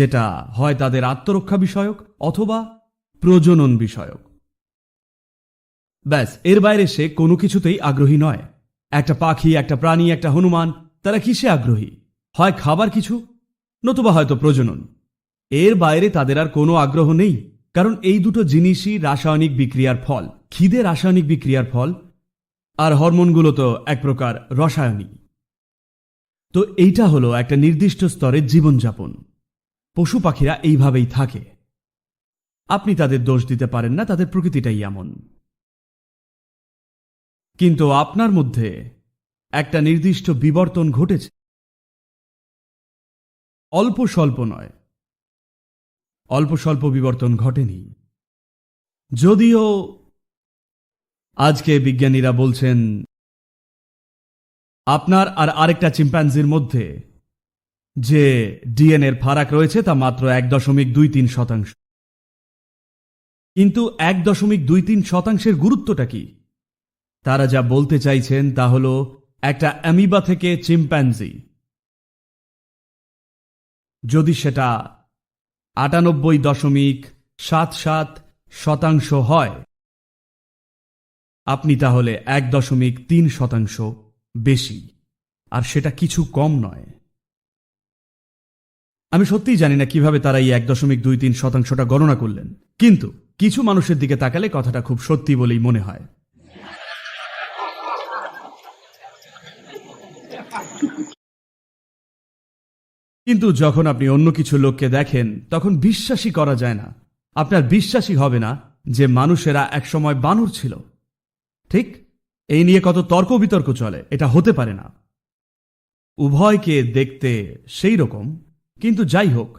যেটা হয় তাদের আত্মরক্ষা বিষয়ক অথবা প্রজনন বিষয়ক। ব্যাস, এর বাইরে সে কোনো কিছুতেই আগ্রহী নয়। একটা পাখি, একটা প্রাণী, একটা হনুমান, তারা কিসে আগ্রহী? হয় খাবার কিছু, নতুবা হয়তো প্রজনন। এর বাইরে তাদের আর কোনো আগ্রহ নেই, কারণ এই দুটো জিনিসই রাসায়নিক বিক্রিয়ার ফল। খিদে রাসায়নিক বিক্রিয়ার ফল, আর হরমোনগুলো তো এক প্রকার রসায়নিক তো এইটা হলো একটা নির্দিষ্ট স্তরের জীবনযাপন। পশু পাখিরা এইভাবেই থাকে। আপনি তাদের দোষ দিতে পারেন না, তাদের প্রকৃতিটাই এমন। কিন্তু আপনার মধ্যে একটা নির্দিষ্ট বিবর্তন ঘটেছে। অল্প স্বল্প নয়। অল্প স্বল্প বিবর্তন ঘটেনি। যদিও আজকে বিজ্ঞানীরা বলছেন, আপনার আর আরেকটা চিম্প্যাঞ্জির মধ্যে যে ডিএনএর ফারাক রয়েছে তা মাত্র এক দশমিক দুই তিন শতাংশ। কিন্তু এক দশমিক দুই তিন শতাংশের গুরুত্বটা কি? তারা যা বলতে চাইছেন তা হল একটা অ্যামিবা থেকে চিম্প্যাঞ্জি যদি সেটা আটানব্বই দশমিক সাত সাত শতাংশ হয়, আপনি তাহলে এক দশমিক তিন শতাংশ বেশি। আর সেটা কিছু কম নয়। আমি সত্যিই জানি না কীভাবে তারা এই এক দশমিক দুই তিন শতাংশটা গণনা করলেন। কিন্তু কিছু মানুষের দিকে তাকালে কথাটা খুব সত্যি বলেই মনে হয়। কিন্তু যখন আপনি অন্য কিছু লোককে দেখেন, তখন বিশ্বাসই করা যায় না। আপনার বিশ্বাসই হবে না যে মানুষেরা একসময় বানর ছিল। ঠিক? এই নিয়ে কত তর্ক বিতর্ক চলে, এটা হতে পারে না। উভয়কে দেখতে সেই রকম। কিন্তু যাই হোক